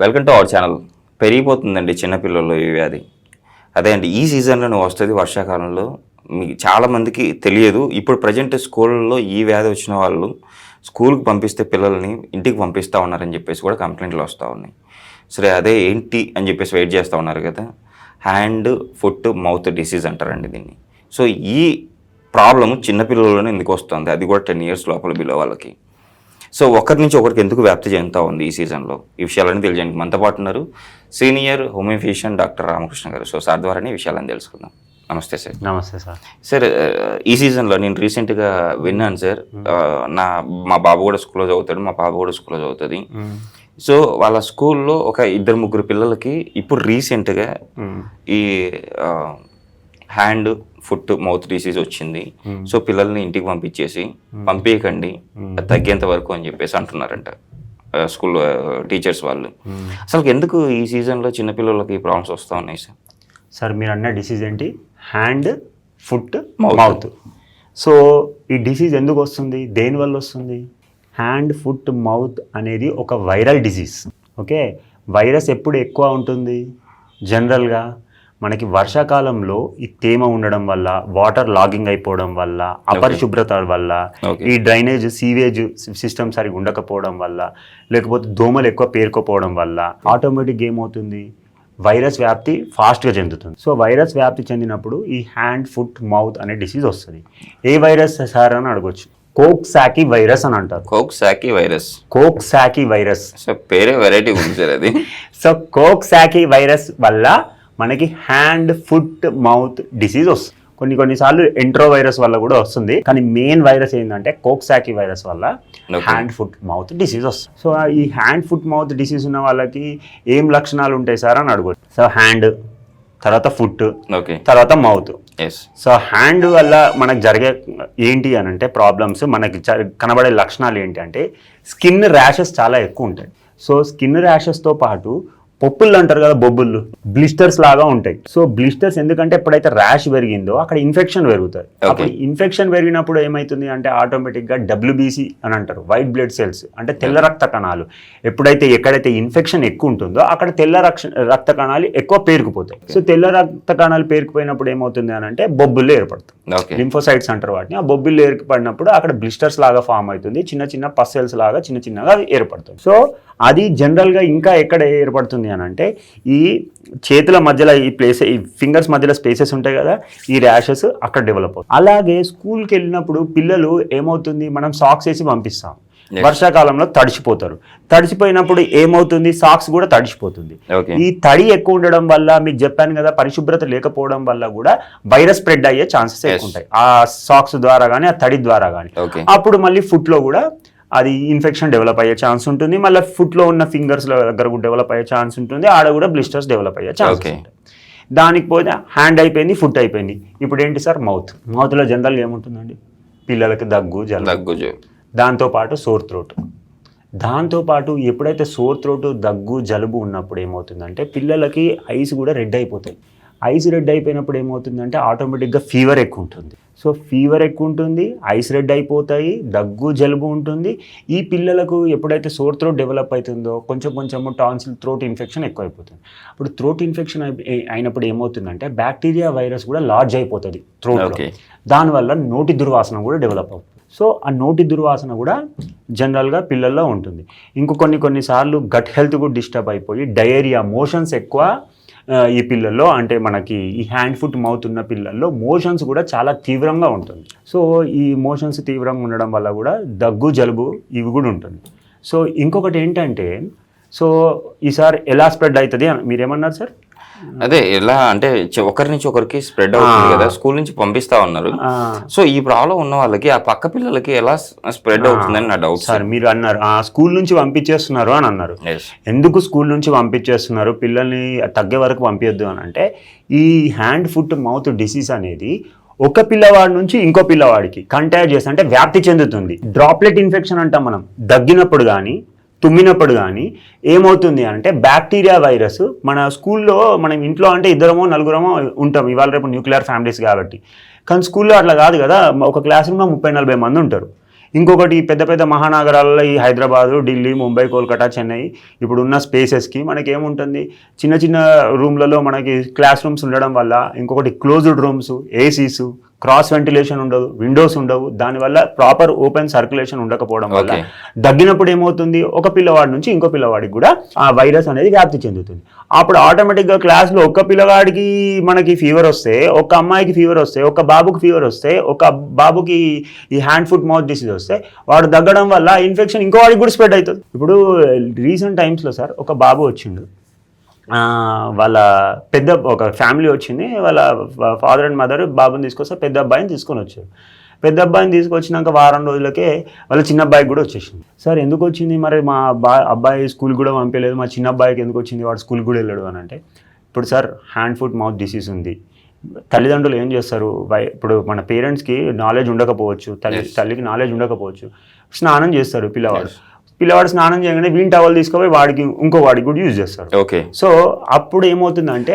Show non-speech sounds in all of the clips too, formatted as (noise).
Welcome to our channel పెరిగిపోతుందండి చిన్నపిల్లల్లో ఈ వ్యాధి. అదే అండి ఈ సీజన్లో వస్తుంది వర్షాకాలంలో మీకు చాలామందికి తెలియదు. ఇప్పుడు ప్రజెంట్ స్కూళ్ళలో ఈ వ్యాధి వచ్చిన వాళ్ళు స్కూల్కి పంపిస్తే పిల్లల్ని ఇంటికి పంపిస్తూ ఉన్నారని చెప్పేసి కూడా కంప్లైంట్లు వస్తూ ఉన్నాయి. సరే అదే ఏంటి అని చెప్పేసి వెయిట్ చేస్తూ ఉన్నారు కదా. హ్యాండ్ ఫుట్ మౌత్ డిసీజ్ అంటారండి దీన్ని. సో ఈ ప్రాబ్లము చిన్నపిల్లల్లోనే ఎందుకు వస్తుంది? అది కూడా టెన్ ఇయర్స్ లోపల బిలో వాళ్ళకి. సో ఒకరి నుంచి ఒకరికి ఎందుకు వ్యాప్తి చెందుతూ ఉంది ఈ సీజన్లో? ఈ విషయాలన్నీ తెలియజేయండి మనతో పాటు ఉన్నారు సీనియర్ హోమియోఫిషియన్ డాక్టర్ రామకృష్ణ గారు. సో సార్ ద్వారానే ఈ విషయాలను తెలుసుకుందాం. నమస్తే సార్. నమస్తే సార్. సార్ ఈ సీజన్లో నేను రీసెంట్గా విన్నాను సార్ నా మా బాబు కూడా స్కూల్లో చదువుతాడు మా పాప కూడా స్కూల్లో చదువుతుంది. సో వాళ్ళ స్కూల్లో ఒక ఇద్దరు ముగ్గురు పిల్లలకి ఇప్పుడు రీసెంట్గా ఈ హ్యాండ్ ఫుట్ మౌత్ డిసీజ్ వచ్చింది. సో పిల్లల్ని ఇంటికి పంపించేసి పంపించకండి అది తగ్గేంత వరకు అని చెప్పేసి అంటున్నారంట. స్కూల్ టీచర్స్ వాళ్ళు. అసలు ఎందుకు ఈ సీజన్లో చిన్నపిల్లలకి ఈ ప్రాబ్లమ్స్ వస్తూ ఉన్నాయి సార్? సార్ మీరు అన్న డిసీజ్ ఏంటి? Hand foot. మౌత్. సో ఈ డిసీజ్ ఎందుకు వస్తుంది? దేని వల్ల వస్తుంది? హ్యాండ్ ఫుట్ మౌత్ అనేది ఒక వైరల్ డిసీజ్. ఓకే? వైరస్ ఎప్పుడు ఎక్కువ ఉంటుంది? జనరల్గా మనకి వర్షాకాలంలో ఈ తేమ ఉండడం వల్ల వాటర్ లాగింగ్ అయిపోవడం వల్ల అపరిశుభ్రత వల్ల. ఈ డ్రైనేజ్ సీవేజ్ సిస్టమ్ సరిగా ఉండకపోవడం వల్ల లేకపోతే దోమలు ఎక్కువ పేరుకోపోవడం వల్ల ఆటోమేటిక్ ఏమవుతుంది? వైరస్ వ్యాప్తి ఫాస్ట్గా చెందుతుంది. సో వైరస్ వ్యాప్తి చెందినప్పుడు ఈ హ్యాండ్ ఫుట్ మౌత్ అనే డిసీజ్ వస్తుంది. ఏ వైరస్ సార్ అని అడగొచ్చు. కోక్ సాకి వైరస్ అని అంటారు. Coxsackie virus. Coxsackie virus. So పేరే వెరైటీ ఉంది సార్ అది. (laughs) సో కోక్ సాకి వైరస్ వల్ల మనకి హ్యాండ్ ఫుట్ మౌత్ డిసీజ్ వస్తుంది. కొన్ని కొన్నిసార్లు ఎంట్రో వైరస్ వల్ల కూడా వస్తుంది. కానీ మెయిన్ వైరస్ ఏంటంటే కోక్సాకి వైరస్ వల్ల. హ్యాండ్ ఫుట్ మౌత్ డిసీజ్ వస్తుంది. సో ఈ హ్యాండ్ ఫుట్ మౌత్ డిసీజ్ ఉన్న వాళ్ళకి ఏం లక్షణాలు ఉంటాయి సార్ అని అడగచ్చు సో హ్యాండ్ తర్వాత ఫుట్ ఓకే తర్వాత మౌత్ సో హ్యాండ్ వల్ల మనకు జరిగే ఏంటి అని అంటే ప్రాబ్లమ్స్ మనకి కనబడే లక్షణాలు ఏంటి అంటే స్కిన్ ర్యాషెస్ చాలా ఎక్కువ ఉంటాయి. సో స్కిన్ ర్యాషెస్తో పాటు పొప్పుళ్ళు అంటారు కదా బొబ్బుళ్ళు. బ్లిస్టర్స్ లాగా ఉంటాయి. సో బ్లిస్టర్స్ ఎందుకంటే ఎప్పుడైతే ర్యాష్ పెరిగిందో అక్కడ ఇన్ఫెక్షన్ పెరుగుతుంది అప్పుడు ఇన్ఫెక్షన్ పెరిగినప్పుడు ఏమవుతుంది అంటే ఆటోమేటిక్గా డబ్ల్యూబీసీ అని అంటారు. వైట్ బ్లడ్ సెల్స్ అంటే తెల్ల రక్త కణాలు. ఎప్పుడైతే ఎక్కడైతే ఇన్ఫెక్షన్ ఎక్కువ ఉంటుందో అక్కడ తెల్ల రక్ష రక్త కణాలు ఎక్కువ పేరుకుపోతాయి. సో తెల్ల రక్త కణాలు పేరుకుపోయినప్పుడు ఏమవుతుంది అని అంటే బొబ్బులు ఏర్పడుతుంది ఓకే లింఫోసైట్స్ అంటారు వాటిని. ఆ బొబ్బిళ్ళు ఏర్పడినప్పుడు అక్కడ బ్లిస్టర్స్ లాగా ఫామ్ అవుతుంది. చిన్న చిన్న పస్సెల్స్ లాగా చిన్న చిన్నగా ఏర్పడుతుంది సో అది జనరల్గా ఇంకా ఎక్కడ ఏర్పడుతుంది అని అంటే ఈ చేతుల మధ్యలో ఈ ప్లేస్ ఈ ఫింగర్స్ మధ్యలో స్పేసెస్ ఉంటాయి కదా ఈ ర్యాషెస్ అక్కడ డెవలప్ అవుతుంది అలాగే స్కూల్కి వెళ్ళినప్పుడు పిల్లలు ఏమవుతుంది? మనం సాక్స్ వేసి పంపిస్తాం. వర్షాకాలంలో తడిచిపోతారు. తడిచిపోయినప్పుడు ఏమవుతుంది? సాక్స్ కూడా తడిచిపోతుంది. ఈ తడి ఎక్కువ ఉండడం వల్ల మీకు చెప్పాను కదా పరిశుభ్రత లేకపోవడం వల్ల కూడా వైరస్ స్ప్రెడ్ అయ్యే ఛాన్సెస్. ఎక్కువ ఉంటాయి. ఆ సాక్స్ ద్వారా కానీ ఆ తడి ద్వారా కానీ అప్పుడు మళ్ళీ foot లో కూడా అది ఇన్ఫెక్షన్ డెవలప్ అయ్యే ఛాన్స్ ఉంటుంది. మళ్ళీ foot లో ఉన్న ఫింగర్స్ దగ్గర కూడా డెవలప్ అయ్యే ఛాన్స్ ఉంటుంది. ఆడ కూడా బ్లిస్టర్స్ డెవలప్ అయ్యే ఛాన్స్ దానికి పోతే హ్యాండ్ అయిపోయింది ఫుట్ అయిపోయింది. ఇప్పుడు ఏంటి సార్? మౌత్ మౌత్లో జనరల్ ఏముంటుందండి? పిల్లలకి దగ్గు జలుబు. దగ్గుజు దాంతోపాటు సోర్ త్రోట్ దాంతోపాటు ఎప్పుడైతే సోర్ త్రోట్ దగ్గు జలుబు ఉన్నప్పుడు ఏమవుతుందంటే పిల్లలకి ఐస్ కూడా రెడ్ అయిపోతాయి. ఐస్ రెడ్ అయిపోయినప్పుడు ఏమవుతుందంటే ఆటోమేటిక్గా ఫీవర్ ఎక్కువ ఉంటుంది. సో ఫీవర్ ఎక్కువ ఉంటుంది ఐస్ రెడ్ అయిపోతాయి దగ్గు జలుబు ఉంటుంది. ఈ పిల్లలకు ఎప్పుడైతే సోర్ త్రోట్ డెవలప్ అవుతుందో కొంచెం కొంచెం టాన్సిల్ త్రోట్ ఇన్ఫెక్షన్ ఎక్కువ అయిపోతుంది ఇప్పుడు త్రోట్ ఇన్ఫెక్షన్ అయినప్పుడు ఏమవుతుందంటే బ్యాక్టీరియా వైరస్ కూడా లార్జ్ అయిపోతుంది Okay. దానివల్ల నోటి దుర్వాసన కూడా డెవలప్ అవుతుంది. సో ఆ నోటి దుర్వాసన కూడా జనరల్గా పిల్లల్లో ఉంటుంది. ఇంకో కొన్ని కొన్నిసార్లు గట్ హెల్త్ కూడా డిస్టర్బ్ అయిపోయి డయేరియా మోషన్స్ ఎక్కువ ఈ పిల్లల్లో అంటే మనకి ఈ హ్యాండ్ ఫుట్ మౌత్ ఉన్న పిల్లల్లో మోషన్స్ కూడా చాలా తీవ్రంగా ఉంటుంది. సో ఈ మోషన్స్ తీవ్రంగా ఉండడం వల్ల కూడా దగ్గు జలుబు ఇవి కూడా ఉంటుంది. సో ఇంకొకటి ఏంటంటే సో ఈసారి ఎలా స్ప్రెడ్ అవుతుంది మీరేమన్నారు సార్ అదే ఎలా అంటే ఒకరి నుంచి ఒకరికి స్ప్రెడ్ అవుతుంది. కదా స్కూల్ నుంచి పంపిస్తా ఉన్నారు. సో ఈ ప్రాబ్లం ఉన్న వాళ్ళకి ఆ పక్క పిల్లలకి ఎలా స్ప్రెడ్ అవుతుందని నా డౌట్ సార్ మీరు అన్నారు. ఆ స్కూల్ నుంచి పంపించేస్తున్నారు అని అన్నారు. ఎందుకు స్కూల్ నుంచి పంపించేస్తున్నారు? పిల్లల్ని తగ్గే వరకు పంపించొద్దు అని అంటే ఈ హ్యాండ్ ఫుట్ మౌత్ డిసీజ్ అనేది ఒక పిల్లవాడి నుంచి ఇంకో పిల్లవాడికి కంటాక్ట్ చేస్తే అంటే వ్యాప్తి చెందుతుంది. డ్రాప్లెట్ ఇన్ఫెక్షన్ అంటాం మనం. దగ్గినప్పుడు కానీ తుమ్మినప్పుడు కానీ ఏమవుతుంది అంటే బ్యాక్టీరియా వైరస్ మన స్కూల్లో మనం ఇంట్లో అంటే ఇద్దరమో నలుగురమో ఉంటాం. ఇవాళ రేపు న్యూక్లియర్ ఫ్యామిలీస్ కాబట్టి. కానీ స్కూల్లో అట్లా కాదు కదా. ఒక క్లాస్ రూమ్లో ముప్పై నలభై మంది ఉంటారు. ఇంకొకటి పెద్ద పెద్ద మహానగరాల్లో ఈ హైదరాబాదు ఢిల్లీ ముంబై కోల్కతా చెన్నై ఇప్పుడు ఉన్న స్పేసెస్కి మనకి ఏముంటుంది చిన్న చిన్న రూమ్లలో మనకి క్లాస్ రూమ్స్ ఉండడం వల్ల ఇంకొకటి closed rooms ACs cross ventilation ఉండదు విండోస్ ఉండవు. దానివల్ల ప్రాపర్ ఓపెన్ సర్క్యులేషన్ ఉండకపోవడం వల్ల. దగ్గినప్పుడు ఏమవుతుంది? ఒక పిల్లవాడి నుంచి ఇంకో పిల్లవాడికి కూడా ఆ వైరస్ అనేది వ్యాప్తి చెందుతుంది. అప్పుడు ఆటోమేటిక్గా క్లాస్లో ఒక్క పిల్లవాడికి మనకి ఫీవర్ వస్తే ఒక అమ్మాయికి ఫీవర్ వస్తే ఒక బాబుకి ఫీవర్ వస్తే ఒక బాబుకి ఈ హ్యాండ్ ఫుట్ మౌత్ డిసీజ్ వస్తే వాడు దగ్గడం వల్ల ఇన్ఫెక్షన్ ఇంకో వాడికి కూడా స్ప్రెడ్ అవుతుంది. ఇప్పుడు రీసెంట్ టైమ్స్లో సార్ ఒక బాబు వచ్చిండు. వాళ్ళ పెద్ద ఒక ఫ్యామిలీ వచ్చింది. వాళ్ళ ఫాదర్ అండ్ మదర్ బాబుని తీసుకొస్తే పెద్ద అబ్బాయిని తీసుకొని వచ్చారు. పెద్ద అబ్బాయిని తీసుకొచ్చినాక వారం రోజులకే వాళ్ళ చిన్న అబ్బాయికి కూడా వచ్చేసింది. సార్ ఎందుకు వచ్చింది? మరి మా అబ్బాయి అబ్బాయి స్కూల్ కూడా పంపించలేదు. మా చిన్న అబ్బాయికి ఎందుకు వచ్చింది? వాడు స్కూల్ కూడా వెళ్ళాడు అని అంటే ఇప్పుడు sir hand foot mouth disease ఉంది. తల్లిదండ్రులు ఏం చేస్తారు? వై ఇప్పుడు మన పేరెంట్స్కి నాలెడ్జ్ ఉండకపోవచ్చు. తల్లి తల్లికి నాలెడ్జ్ ఉండకపోవచ్చు. స్నానం చేస్తారు పిల్లవాడు. పిల్లవాడు స్నానం చేయగానే వీన్ టవల్ తీసుకుపోయి వాడికి ఇంకో వాడికి కూడా యూజ్ చేస్తారు. ఓకే. సో అప్పుడు ఏమవుతుందంటే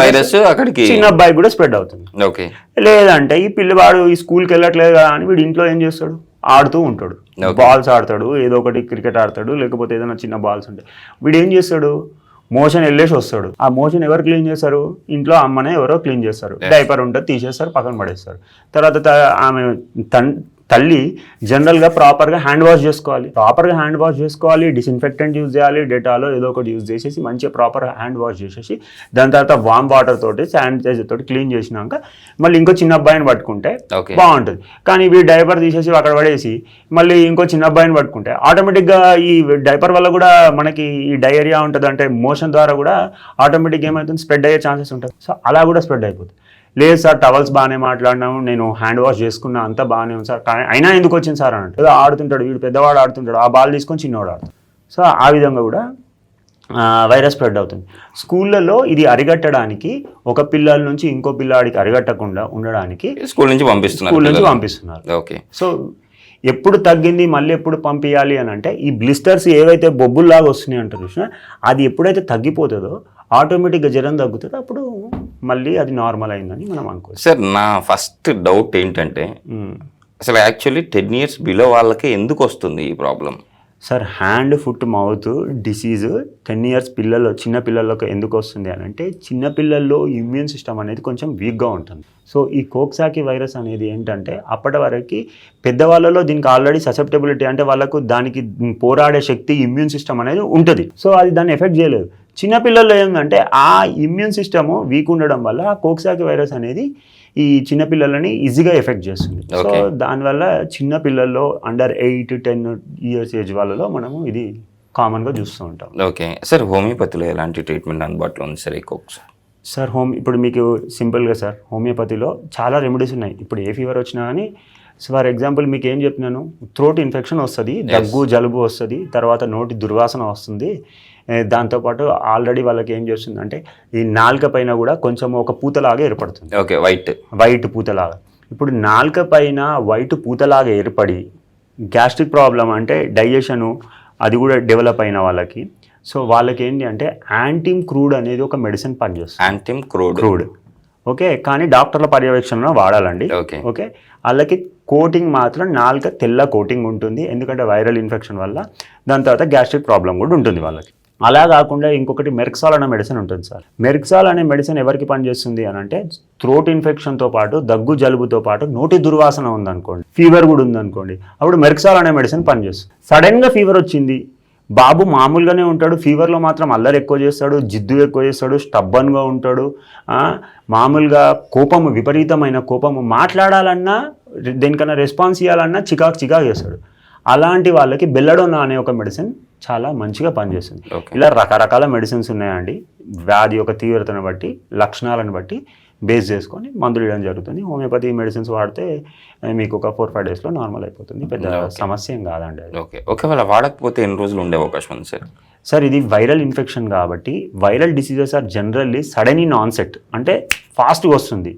వైరస్ అక్కడికి చిన్న అబ్బాయి కూడా స్ప్రెడ్ అవుతుంది. ఓకే. లేదంటే ఈ పిల్లవాడు ఈ స్కూల్కి వెళ్ళట్లేదు కదా అని వీడు ఇంట్లో ఏం చేస్తాడు? ఆడుతూ ఉంటాడు. బాల్స్ ఆడతాడు ఏదో ఒకటి క్రికెట్ ఆడతాడు లేకపోతే ఏదైనా చిన్న బాల్స్ ఉంటాయి వీడు ఏం చేస్తాడు? మోషన్ వెళ్ళేసి వస్తాడు. ఆ మోషన్ ఎవరు క్లీన్ చేస్తారు? ఇంట్లో అమ్మనే ఎవరో క్లీన్ చేస్తారు. డైపర్ ఉంటుంది తీసేస్తారు పక్కన పడేస్తారు. తర్వాత ఆమె తన్ తల్లి జనరల్గా ప్రాపర్గా హ్యాండ్ వాష్ చేసుకోవాలి. ప్రాపర్గా హ్యాండ్ వాష్ చేసుకోవాలి డిస్ఇన్ఫెక్టెంట్ యూజ్ చేయాలి డెటాలో ఏదో ఒకటి యూజ్ చేసేసి మంచిగా ప్రాపర్ హ్యాండ్ వాష్ చేసేసి దాని తర్వాత వామ్ వాటర్ తోటి శానిటైజర్ తోటి క్లీన్ చేసినాక మళ్ళీ ఇంకో చిన్న అబ్బాయిని పట్టుకుంటే. బాగుంటుంది. కానీ వీడు డైపర్ తీసేసి అక్కడ పడేసి మళ్ళీ ఇంకో చిన్న అబ్బాయిని పట్టుకుంటే ఆటోమేటిక్గా ఈ డైపర్ వల్ల కూడా మనకి ఈ డయేరియా ఉంటుంది అంటే మోషన్ ద్వారా కూడా ఆటోమేటిక్గా ఏమవుతుంది? స్ప్రెడ్ అయ్యే ఛాన్సెస్ ఉంటుంది సో అలా కూడా స్ప్రెడ్ అయిపోతుంది. లేదు సార్ టవల్స్ బాగానే మాట్లాడినాము నేను హ్యాండ్ వాష్ చేసుకున్నా అంతా బాగానే ఉంది సార్. కానీ అయినా ఎందుకు వచ్చింది సార్ అన్నట్టు? ఏదో ఆడుతుంటాడు వీడు పెద్దవాడు ఆడుతుంటాడు ఆ బాల్ తీసుకొని చిన్నవాడు ఆడుతాడు. సో ఆ విధంగా కూడా వైరస్ స్ప్రెడ్ అవుతుంది. స్కూళ్ళలో ఇది అరిగట్టడానికి ఒక పిల్లల నుంచి ఇంకో పిల్లాడికి అరిగట్టకుండా ఉండడానికి స్కూల్ నుంచి పంపిస్తున్నారు స్కూల్ నుంచి. పంపిస్తున్నారు. ఓకే. సో ఎప్పుడు తగ్గింది మళ్ళీ ఎప్పుడు పంపించాలి అని అంటే ఈ బ్లిస్టర్స్ ఏవైతే బొబ్బుల్లాగా వస్తున్నాయి అంటారు చూసినా అది ఎప్పుడైతే తగ్గిపోతుందో ఆటోమేటిక్గా జ్వరం తగ్గుతుందో. అప్పుడు మళ్ళీ అది నార్మల్ అయిందని మనం అనుకోవచ్చు. సార్ నా ఫస్ట్ డౌట్ ఏంటంటే. అసలు యాక్చువల్లీ టెన్ ఇయర్స్ బిలో వాళ్ళకి ఎందుకు వస్తుంది ఈ problem? Sir hand foot mouth disease ten years పిల్లలు చిన్న పిల్లలకు ఎందుకు వస్తుంది అని అంటే చిన్న పిల్లల్లో ఇమ్యూన్ సిస్టమ్ అనేది కొంచెం వీక్గా ఉంటుంది. సో ఈ కోక్సాకి వైరస్ అనేది ఏంటంటే అప్పటి వరకు పెద్దవాళ్ళలో దీనికి ఆల్రెడీ ససెప్టబిలిటీ అంటే వాళ్ళకు దానికి పోరాడే శక్తి ఇమ్యూన్ సిస్టమ్ అనేది ఉంటుంది. సో అది దాన్ని ఎఫెక్ట్ చేయలేదు. చిన్న పిల్లల్లో ఏంటంటే ఆ ఇమ్యూన్ సిస్టమ్ వీక్ ఉండడం వల్ల ఆ కోక్సాకి వైరస్ అనేది ఈ చిన్న పిల్లలని ఈజీగా ఎఫెక్ట్ చేస్తుంది. సో. దానివల్ల చిన్న పిల్లల్లో under eight ten years age వాళ్ళలో మనము ఇది కామన్గా చూస్తూ ఉంటాం. ఓకే. సార్ హోమియోపతిలో ఎలాంటి ట్రీట్మెంట్ అందుబాటులో ఉంది సార్ ఎక్కువ సార్ సార్ హోమ్ ఇప్పుడు మీకు సింపుల్గా సార్ హోమియోపతిలో చాలా రెమెడీస్ ఉన్నాయి. ఇప్పుడు ఏ ఫీవర్ వచ్చినా కానీ ఫర్ ఎగ్జాంపుల్ మీకు ఏం చెప్తున్నాను థ్రోట్ ఇన్ఫెక్షన్ వస్తుంది దగ్గు జలుబు వస్తుంది తర్వాత నోటి దుర్వాసన వస్తుంది దాంతోపాటు ఆల్రెడీ వాళ్ళకి ఏం చేస్తుంది అంటే ఈ నాలుక పైన కూడా కొంచెం ఒక పూతలాగా ఏర్పడుతుంది. Okay white. వైట్ పూతలాగా. ఇప్పుడు నాలుక పైన వైట్ పూతలాగా ఏర్పడి గ్యాస్ట్రిక్ ప్రాబ్లం అంటే డైజెషను అది కూడా డెవలప్ అయిన వాళ్ళకి. సో వాళ్ళకి ఏంటి అంటే యాంటీమ్ క్రూడ్ అనేది ఒక మెడిసిన్ పనిచేస్తుంది. యాంటిమ్ క్రూడ్. క్రూడ్. ఓకే కానీ డాక్టర్ల పర్యవేక్షణలో వాడాలండి. ఓకే. ఓకే వాళ్ళకి కోటింగ్ మాత్రం నాలుక తెల్ల కోటింగ్ ఉంటుంది. ఎందుకంటే వైరల్ ఇన్ఫెక్షన్ వల్ల దాని తర్వాత గ్యాస్ట్రిక్ ప్రాబ్లం కూడా ఉంటుంది వాళ్ళకి. అలా కాకుండా ఇంకొకటి మెర్క్సాల్ అనే మెడిసిన్ ఉంటుంది సార్. మెర్క్సాల్ అనే మెడిసిన్ ఎవరికి పనిచేస్తుంది అని అంటే థ్రోట్ ఇన్ఫెక్షన్తో పాటు దగ్గు జలుబుతో పాటు నోటి దుర్వాసన ఉందనుకోండి ఫీవర్ కూడా ఉందనుకోండి అప్పుడు మెర్క్సాల్ అనే మెడిసిన్ పనిచేస్తుంది. సడన్గా ఫీవర్ వచ్చింది బాబు మామూలుగానే ఉంటాడు ఫీవర్లో మాత్రం అల్లరి ఎక్కువ చేస్తాడు జిద్దు ఎక్కువ చేస్తాడు స్టబ్బన్గా ఉంటాడు మామూలుగా కోపము విపరీతమైన కోపము మాట్లాడాలన్నా దేనికన్నా రెస్పాన్స్ ఇవ్వాలన్నా చికాకు చికాకు చేస్తాడు. అలాంటి వాళ్ళకి బెల్లడోనా అనే ఒక మెడిసిన్ చాలా మంచిగా పనిచేస్తుంది ఇలా రకరకాల మెడిసిన్స్ ఉన్నాయండి. వ్యాధి యొక్క తీవ్రతను బట్టి లక్షణాలను బట్టి బేస్ చేసుకొని మందులు ఇవ్వడం జరుగుతుంది. హోమియోపతి మెడిసిన్స్ వాడితే మీకు ఒక ఫోర్ ఫైవ్ డేస్లో నార్మల్ అయిపోతుంది. పెద్ద సమస్య ఏం కాదండి ఓకే. ఒకవేళ వాడకపోతే ఎన్ని రోజులు ఉండే అవకాశం ఉంది సార్? సార్ ఇది వైరల్ ఇన్ఫెక్షన్ కాబట్టి viral diseases are generally sudden in onset అంటే ఫాస్ట్గా వస్తుంది.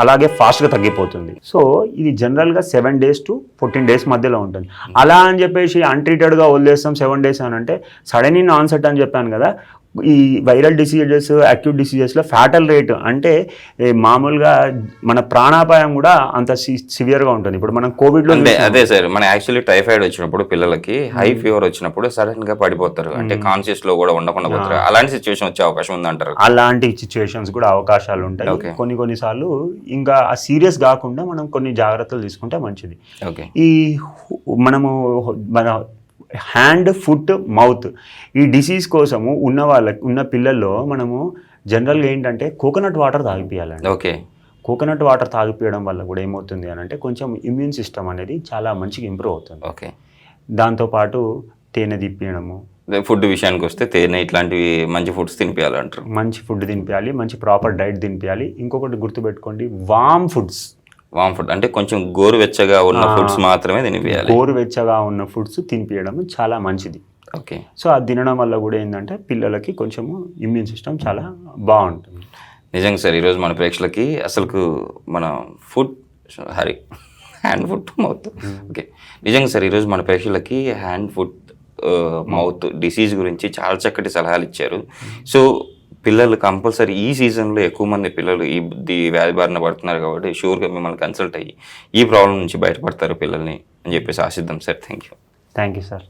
అలాగే ఫాస్ట్గా తగ్గిపోతుంది. సో ఇది జనరల్గా seven days to fourteen days మధ్యలో ఉంటుంది. అలా అని చెప్పేసి అన్ట్రీటెడ్గా వదిలేస్తాం సెవెన్ డేస్ అని అంటే సడన్ ఇన్ ఆన్సెట్ అని చెప్పాను కదా ఈ వైరల్ డిసీజెస్ అక్యూట్ డిసీజెస్లో ఫ్యాటల్ రేట్ అంటే మామూలుగా మన ప్రాణాపాయం కూడా అంత సివియర్గా ఉంటుంది. ఇప్పుడు మనం కోవిడ్లో అంటే అదే సార్ మన యాక్చువల్లీ టైఫాయిడ్ వచ్చినప్పుడు పిల్లలకి హై ఫీవర్ వచ్చినప్పుడు సడన్గా పడిపోతారు. అంటే కాన్షియస్లో కూడా ఉండకుండా పోతారు. అలాంటి సిచ్యువేషన్ వచ్చే అవకాశం ఉందంటారు. అలాంటి సిచ్యువేషన్స్ కూడా అవకాశాలు ఉంటాయి. కొన్ని కొన్నిసార్లు ఇంకా ఆ సీరియస్ కాకుండా మనం కొన్ని జాగ్రత్తలు తీసుకుంటే మంచిది. ఓకే. ఈ మనము మన హ్యాండ్ ఫుట్ మౌత్ ఈ డిసీజ్ కోసము ఉన్న వాళ్ళకి ఉన్న పిల్లల్లో మనము జనరల్గా ఏంటంటే కోకోనట్ వాటర్ తాగిపియాలండి. ఓకే. కోకోనట్ వాటర్ తాగిపియడం వల్ల కూడా ఏమవుతుంది అని అంటే కొంచెం ఇమ్యూన్ సిస్టమ్ అనేది చాలా మంచిగా ఇంప్రూవ్ అవుతుంది. ఓకే. దాంతోపాటు తేనె తిప్పియడము. ఫుడ్ విషయానికి వస్తే తేనె ఇట్లాంటివి మంచి ఫుడ్స్ తినిపించాలంటారు మంచి ఫుడ్ తినిపించాలి మంచి ప్రాపర్ డైట్ తినిపించాలి ఇంకొకటి గుర్తుపెట్టుకోండి వామ్ ఫుడ్స్ వామ్ ఫుడ్ అంటే కొంచెం గోరువెచ్చగా ఉన్న ఫుడ్స్ మాత్రమే తినిపించాలి గోరువెచ్చగా ఉన్న ఫుడ్స్ తినిపించడం చాలా మంచిది. ఓకే. సో అది తినడం వల్ల కూడా ఏంటంటే పిల్లలకి కొంచెము ఇమ్యూన్ సిస్టమ్ చాలా బాగుంటుంది. నిజంగా సార్ ఈరోజు మన ప్రేక్షకులకి అసలుకు మన ఫుడ్ హరి హ్యాండ్ ఫుడ్ మౌత్ ఓకే. నిజంగా సార్ ఈరోజు మన ప్రేక్షకులకి హ్యాండ్ ఫుడ్ మౌత్ డిసీజ్ గురించి చాలా చక్కటి సలహాలు ఇచ్చారు. సో పిల్లలు కంపల్సరీ ఈ సీజన్లో ఎక్కువ మంది పిల్లలు ఈ బుద్ధి వ్యాధి బారిన పడుతున్నారు కాబట్టి షూర్గా మిమ్మల్ని కన్సల్ట్ అయ్యి ఈ ప్రాబ్లం నుంచి బయటపడతారు పిల్లల్ని అని చెప్పేసి ఆశిద్దాం sir. Thank you thank you sir.